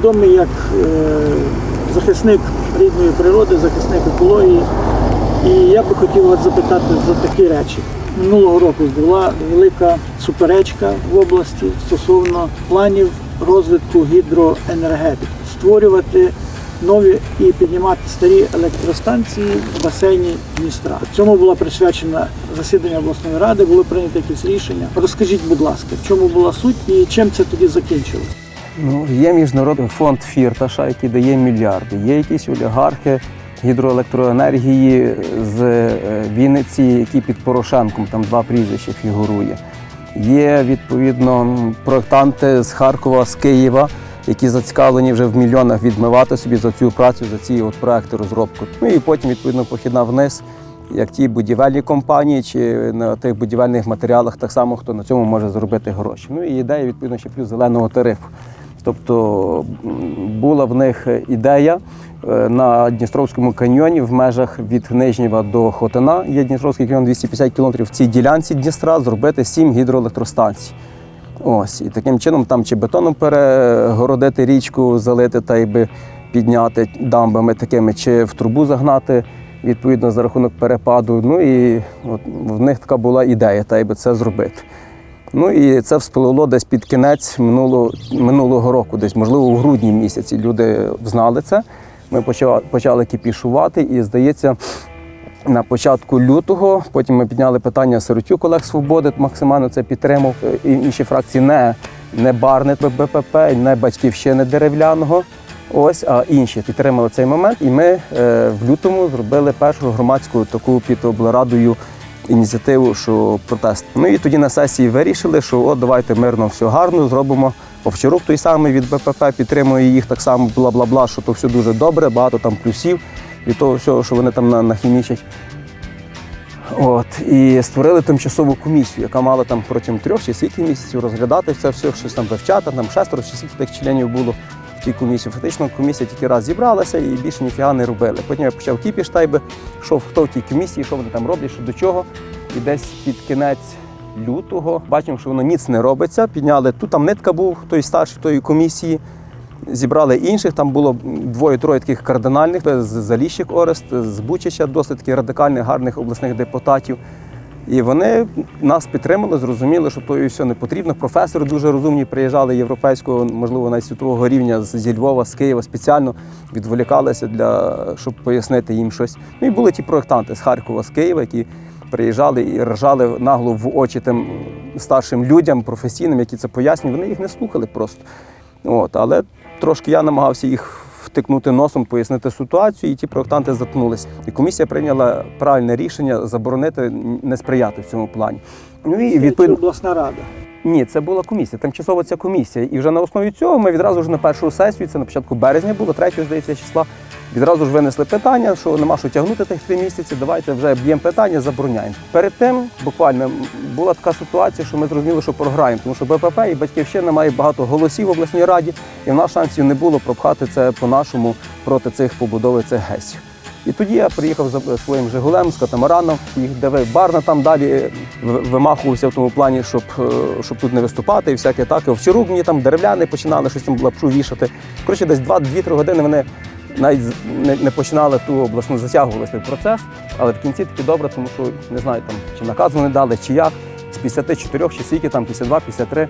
відомий як е, захисник рідної природи, захисник екології. І я би хотів вас запитати за такі речі. Минулого року була велика суперечка в області стосовно планів розвитку гідроенергетики, створювати нові і піднімати старі електростанції в басейні Дністра. Цьому була присвячена засідання обласної ради, було прийнято якісь рішення. Розкажіть, будь ласка, в чому була суть і чим це тоді закінчилось? Ну, є міжнародний фонд Фірташа, який дає мільярди. Є якісь олігархи гідроелектроенергії з е, Вінниці, які під Порошенком, там два прізвища фігурує. Є відповідно м, проєктанти з Харкова, з Києва, які зацікавлені вже в мільйонах відмивати собі за цю працю, за ці от проекти розробку. Ну і потім відповідно похідна вниз. Як ті будівельні компанії, чи на тих будівельних матеріалах так само хто на цьому може заробити гроші. Ну і ідея відповідно ще плюс зеленого тарифу. Тобто була в них ідея е, на Дністровському каньйоні в межах від Нижнєва до Хотина, є Дністровський каньйон 250 кілометрів, в цій ділянці Дністра зробити сім гідроелектростанцій. Ось, і таким чином там чи бетоном перегородити річку, залити та й би підняти дамбами такими, чи в трубу загнати відповідно за рахунок перепаду. Ну і от в них така була ідея, та й би це зробити. Ну і це вспливло десь під кінець минулого, минулого року, десь, можливо, у грудні місяці. Люди знали це. Ми почали, почали кіпішувати, і здається, на початку лютого. Потім ми підняли питання Сиротюк Олег Свободи, максимально це підтримав. І інші фракції не, не Барнет БПП, не батьківщини деревляного. Ось, а інші підтримали цей момент. І ми е, в лютому зробили першу громадську таку під облрадою ініціативу, що протест. Ну і тоді на сесії вирішили, що от давайте мирно все гарно зробимо. Овчарук той самий від БПП підтримує їх так само, бла бла бла, що то все дуже добре, багато там плюсів від того всього, що вони там на- нахімічать. От і створили тимчасову комісію, яка мала там протягом трьох чи скільки місяців розглядати це все, щось там вивчати. Там шестеро чи скільки тих членів було тій комісії. Фактично комісія тільки раз зібралася і більше ніфіга не робили. Потім я почав кіпіш та що хто в тій комісії, що вони там роблять, що до чого. І десь під кінець лютого бачимо, що воно ніц не робиться. Підняли тут там нитка був той старший тої комісії. Зібрали інших, там було двоє-троє таких кардинальних з Заліщик Орест, з Бучича, досить таких радикальних, гарних обласних депутатів. І вони нас підтримали, зрозуміли, що то і все не потрібно. Професори дуже розумні приїжджали європейського, можливо, навіть світового рівня зі Львова, з Києва спеціально відволікалися для щоб пояснити їм щось. Ну і були ті проєктанти з Харкова, з Києва, які приїжджали і ржали нагло в очі тим старшим людям, професійним, які це пояснюють. Вони їх не слухали просто. От, але трошки я намагався їх втикнути носом, пояснити ситуацію, і ті проєктанти заткнулися. І комісія прийняла правильне рішення заборонити не сприяти в цьому плані. Ну і відповідно обласна рада. ні, це була комісія, тимчасова ця комісія. І вже на основі цього ми відразу ж на першу сесію, це на початку березня було, 3, здається, числа. Відразу ж винесли питання, що нема що тягнути тих три місяці. Давайте вже б'ємо питання, забороняємо. Перед тим буквально була така ситуація, що ми зрозуміли, що програємо, тому що БПП і батьківщина має багато голосів в обласній раді, і в нас шансів не було пропхати це по-нашому проти цих побудови цих гесів. І тоді я приїхав за своїм Жигулем з катамараном, їх давив барна там далі вимахувався в тому плані, щоб, е, щоб тут не виступати і всяке таке. Вчорук мені там деревляни починали щось там лапшу вішати. Коротше, десь 2-2-3 години вони навіть не, не починали ту обласну затягувалися в процес, але в кінці таки добре, тому що не знаю там чи наказ вони дали, чи як. З 54 чи скільки там 52, 53,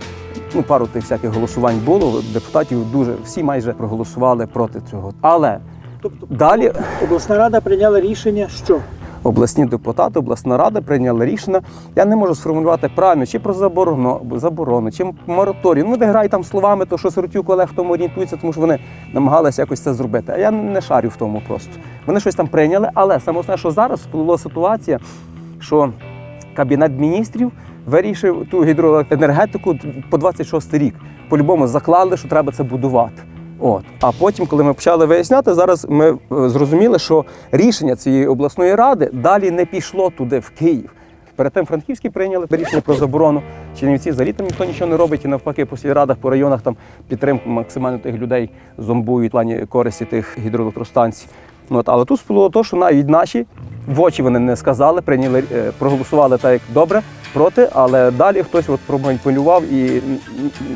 ну пару тих всяких голосувань було. Депутатів дуже всі майже проголосували проти цього. Але Тобто далі обласна рада прийняла рішення, що обласні депутати, обласна рада прийняли рішення. Я не можу сформулювати правильно, чи про заборону, заборону, чи мораторій. Ну, де грай там словами, то що Сиротюк Олег в тому орієнтується, тому що вони намагалися якось це зробити. А я не шарю в тому просто. Вони щось там прийняли, але саме основне, що зараз сплила ситуація, що Кабінет міністрів вирішив ту гідроенергетику по 26 рік. По-любому заклали, що треба це будувати. От. А потім, коли ми почали виясняти, зараз ми е, зрозуміли, що рішення цієї обласної ради далі не пішло туди, в Київ. Перед тим Франківські прийняли рішення про заборону. Чернівці взагалі там ніхто нічого не робить, і навпаки, по сільрадах, по районах там підтримку максимально тих людей зомбують в плані користі тих гідроелектростанцій. Ну, От, але тут було то, що навіть наші в очі вони не сказали, прийняли, е, проголосували так, як добре, проти, але далі хтось от проманіпулював і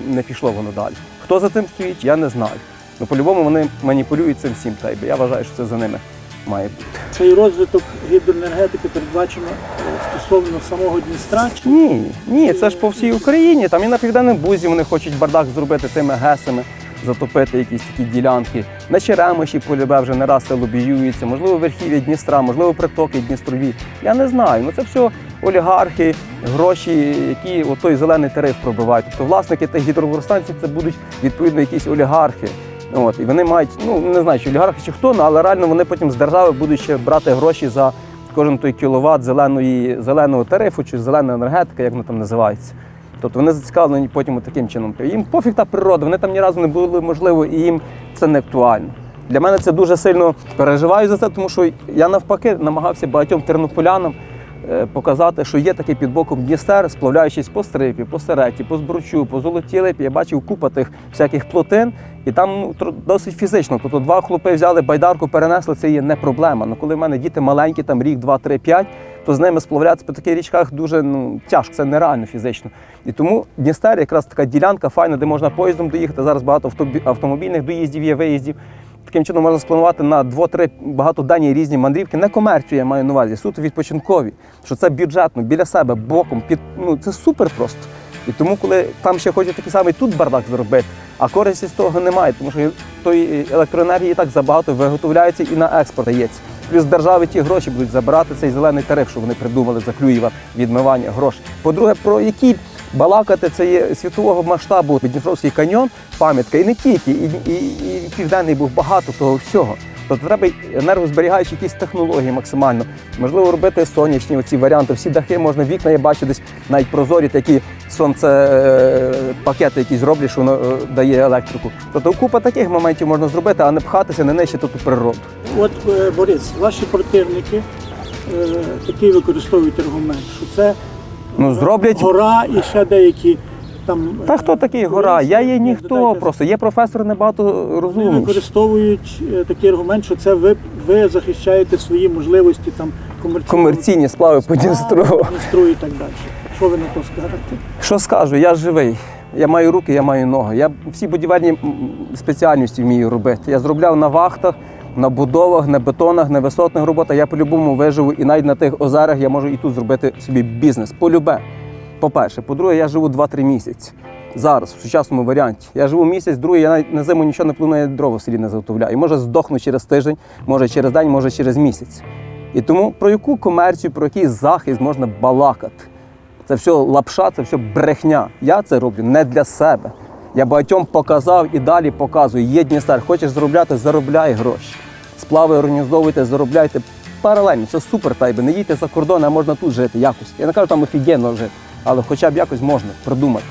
не пішло воно далі. Хто за тим стоїть, я не знаю. Ну, по-любому вони маніпулюють цим всім. Та й я вважаю, що це за ними має бути. Цей розвиток гідроенергетики передбачено е, стосовно самого Дністра. Чи Ні, ні, це ж по всій Україні. Там і на південному бузі вони хочуть бардак зробити тими гесами, затопити якісь такі ділянки. На Черемоші полюбе вже не раз це лобіюється, можливо, верхів'я Дністра, можливо, притоки Дністрові. Я не знаю. Ну це все олігархи, гроші, які от той зелений тариф пробивають. Тобто власники тих гідроелектростанцій це будуть відповідно якісь олігархи. От, і вони мають, ну не знаю, чи олігархи чи хто, але реально вони потім з держави будуть ще брати гроші за кожен той кіловат зеленої, зеленого тарифу чи зелена енергетика, як воно там називається. Тобто вони зацікавлені потім таким чином. Їм пофіг та природа, вони там ні разу не були можливо, і їм це не актуально. Для мене це дуже сильно переживаю за це, тому що я навпаки намагався багатьом тернополянам показати, що є такий під боком Дністер, сплавляючись по стрипі, по сереті, по збручу, по золотій липі. Я бачив купа тих всяких плотин, і там ну, досить фізично. Тобто два хлопи взяли байдарку, перенесли, це є не проблема. Ну коли в мене діти маленькі, там рік, два, три, п'ять, то з ними сплавлятися по таких річках дуже ну, тяжко, це нереально фізично. І тому Дністер якраз така ділянка файна, де можна поїздом доїхати. Зараз багато автомобільних доїздів є, виїздів. Таким чином можна спланувати на 2-3 багатоденні різні мандрівки. Не комерцію я маю на увазі, суто відпочинкові. Що це бюджетно, біля себе, боком, під ну це супер просто. І тому, коли там ще хочуть такий самий тут бардак зробити, а користі з того немає, тому що тої електроенергії так забагато виготовляється і на експорт дається. Плюс держави ті гроші будуть забирати цей зелений тариф, що вони придумали за Клюєва відмивання грошей. По-друге, про які балакати це є світового масштабу Дніпровський каньйон, пам'ятка, і не тільки, і, і, і південний був багато того всього. Тобто треба енергозберігаючі якісь технології максимально. Можливо, робити сонячні оці варіанти. Всі дахи можна, вікна я бачу десь навіть прозорі такі сонце е, якісь роблять, що воно е, дає електрику. Тобто купа таких моментів можна зробити, а не пхатися, не нищити ту природу. От е, Борис, ваші противники такий використовують аргумент, що це Ну, зроблять гора і ще деякі там. Та е, хто такий гора? Я є ніхто просто. Є професори набагато Вони розумніші. використовують е, такий аргумент, що це ви, ви захищаєте свої можливості там комерційного Комерційні сплави по Дністру. Дністру і так далі. Що ви на то скажете? Що скажу, я живий. Я маю руки, я маю ноги. Я всі будівельні спеціальності вмію робити. Я зробляв на вахтах, на будовах, на бетонах, на висотних роботах. Я по-любому виживу і навіть на тих озерах я можу і тут зробити собі бізнес. Полюбе. По-перше, по-друге, я живу 2-3 місяці. Зараз, в сучасному варіанті. Я живу місяць, другий, я на зиму нічого не планую, дрова в селі не заготовляю. І може здохну через тиждень, може через день, може через місяць. І тому про яку комерцію, про який захист можна балакати? Це все лапша, це все брехня. Я це роблю не для себе. Я багатьом показав і далі показую. Є Дністер, хочеш заробляти, заробляй гроші. Сплави організовуйте, заробляйте паралельно. Це супер тайби. Не їдьте за кордон, а можна тут жити якось. Я не кажу там офігенно жити, але хоча б якось можна придумати.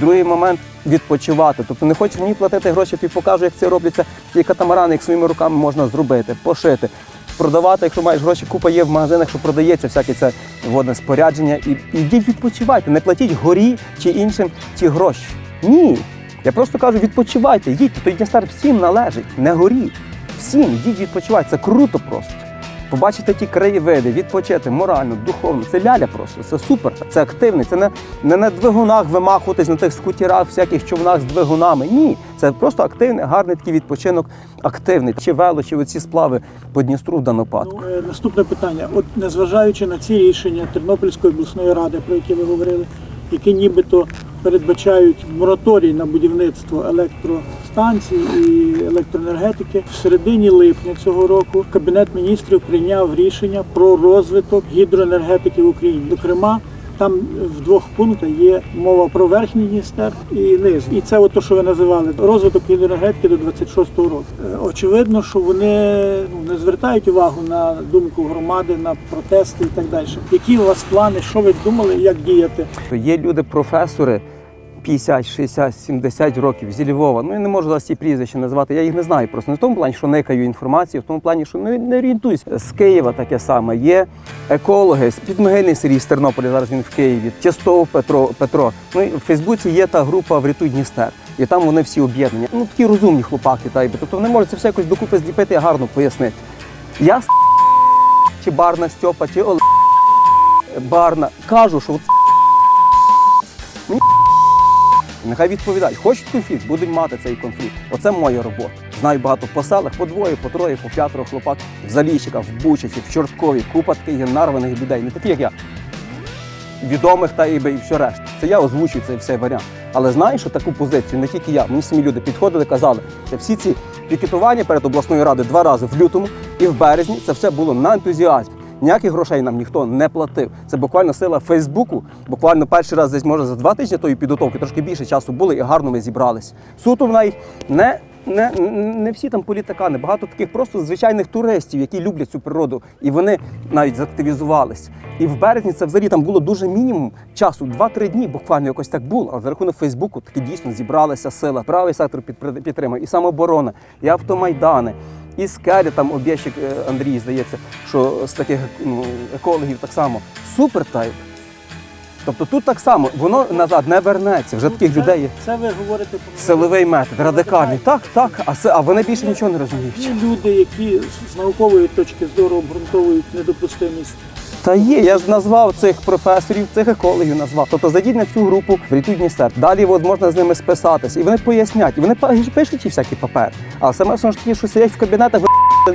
Другий момент відпочивати. Тобто не хочеш мені платити гроші, я покажу, як це робиться. Ці катамарани, як своїми руками можна зробити, пошити, продавати, якщо маєш гроші, купа є в магазинах, що продається всяке це водне спорядження. І і йдіть відпочивайте, не платіть горі чи іншим ті гроші. Ні. Я просто кажу, відпочивайте, їдьте, той Дністер всім належить, не горі. Всім йдіть відпочивайте. Це круто просто. Побачити ті краєвиди, відпочити морально, духовно. Це ляля просто, це супер, це активний. Це не, не на двигунах вимахуватись на тих скутірах, всяких човнах з двигунами. Ні, це просто активний, гарний такий відпочинок, активний. Чи вело, чи оці сплави по Дністру в даному випадку. Ну, е, наступне питання. От незважаючи на ці рішення Тернопільської обласної ради, про які ви говорили, які нібито передбачають мораторій на будівництво електростанцій і електроенергетики, в середині липня цього року Кабінет міністрів прийняв рішення про розвиток гідроенергетики в Україні. Зокрема, там в двох пунктах є мова про верхній Дністер і нижній. І це от то, що ви називали розвиток гідроенергетики до 26-го року. Е, Очевидно, що вони ну, не звертають увагу на думку громади, на протести і так далі. Які у вас плани, що ви думали, як діяти? Є люди, професори 50, 60, 70 років зі Львова. Ну я не можу зараз ці прізвища назвати. Я їх не знаю просто не в тому плані, що никаю інформацію, в тому плані, що не, не орієнтуюсь. З Києва таке саме. Є екологи, Підмогильний Сергій з Тернополя. Зараз він в Києві. Тєстов Петро Петро. Ну і в Фейсбуці є та група Врятуй Дністер. І там вони всі об'єднані. Ну такі розумні хлопаки, та тобто вони можуть це все якось докупи зліпити і гарно пояснити. Я з чи Барна Стьопа, чи Олег Барна кажу, що от Нехай відповідають. Хочуть конфлікт, будуть мати цей конфлікт. Оце моя робота. Знаю багато по селах, по двоє, по троє, по п'ятеро хлопак в Заліщиках, в Бучачі, в Чорткові, купа таких є нарваних людей, не таких як я. Відомих та і все решта. Це я озвучую цей все варіант. Але знаю, що таку позицію не тільки я, мені самі люди підходили, казали, що всі ці пікетування перед обласною радою два рази в лютому і в березні це все було на ентузіазмі. Ніяких грошей нам ніхто не платив. Це буквально сила Фейсбуку. Буквально перший раз десь може за два тижні тої підготовки, трошки більше часу були і гарно ми зібрались. Суто в неї не, не, не всі там політикани, багато таких просто звичайних туристів, які люблять цю природу, і вони навіть заактивізувались. І в березні це взагалі там було дуже мінімум часу, 2-3 дні буквально якось так було. А за рахунок Фейсбуку таки дійсно зібралася сила. Правий сектор підтримав, і самооборона, і автомайдани. І скелі там об'єщик е, Андрій, здається, що з таких ну, екологів так само. Супер тайп. Тобто тут так само, воно назад не вернеться. Вже таких людей є. Це ви говорите про Силовий метод, радикальний. Так, так, а, се- а вони більше нічого не розуміють. Є люди, які з- з наукової точки зору обґрунтовують недопустимість. Та є, я ж назвав цих професорів, цих екологів назвав. Тобто зайдіть на цю групу, врятують Дністер. Далі от можна з ними списатися. І вони пояснять, і вони па- пишуть ті всякі папери. А саме основне ж такі, що сидять в кабінетах, ви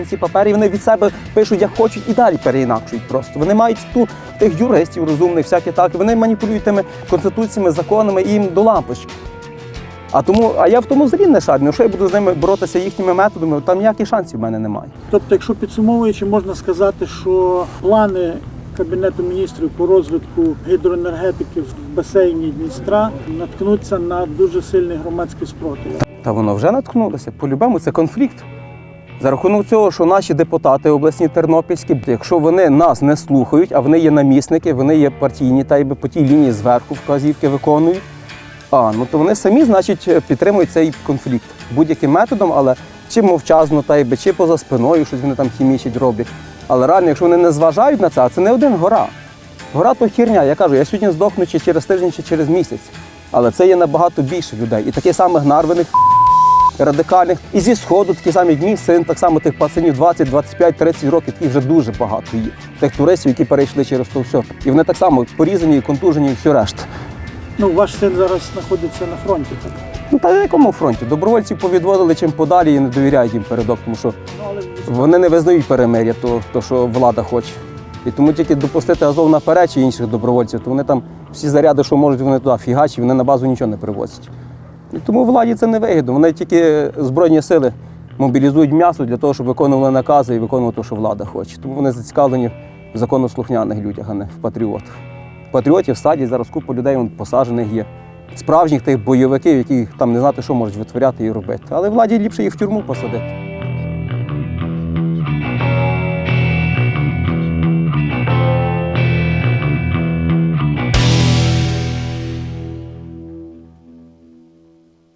ці папери, і вони від себе пишуть, як хочуть, і далі переінакшують просто. Вони мають ту тих юристів розумних, всякі так. Вони маніпулюють тими конституціями, законами і їм до лампочки. А тому, а я в тому взагалі не шарю. Що я буду з ними боротися їхніми методами, там ніяких шансів в мене немає. Тобто, якщо підсумовуючи, можна сказати, що плани Кабінету міністрів по розвитку гідроенергетики в басейні Дністра наткнуться на дуже сильний громадський спротив. Та воно вже наткнулося. По-любому це конфлікт. За рахунок цього, що наші депутати обласні тернопільські, якщо вони нас не слухають, а вони є намісники, вони є партійні, та й по тій лінії зверху вказівки виконують. А ну то вони самі, значить, підтримують цей конфлікт будь-яким методом, але чи мовчазно, та й би, чи поза спиною щось вони там хімічать, роблять. Але реально, якщо вони не зважають на це, а це не один гора. Гора то хірня. Я кажу, я сьогодні здохну чи через тиждень, чи через місяць. Але це є набагато більше людей. І таких самих нарваних радикальних. І зі сходу такі самі як мій син, так само тих пацанів 20, 25, 30 років, таких вже дуже багато є. Тих туристів, які перейшли через то все. І вони так само порізані, контужені і все решта. Ну, ваш син зараз знаходиться на фронті. Так? Ну та на якому фронті? Добровольців повідводили чим подалі і не довіряють їм передок, тому що Ну, вони не визнають перемир'я, то, то що влада хоче. І тому тільки допустити Азов наперед чи інших добровольців, то вони там всі заряди, що можуть, вони туди фігачі, вони на базу нічого не привозять. І тому владі це не вигідно. Вони тільки збройні сили мобілізують м'ясо для того, щоб виконували накази і виконували те, що влада хоче. Тому вони зацікавлені в законослухняних людях, а не в патріотах. Патріотів садять зараз купа людей вон, посаджених є. Справжніх тих бойовиків, які там не знати, що можуть витворяти і робити. Але владі ліпше їх в тюрму посадити.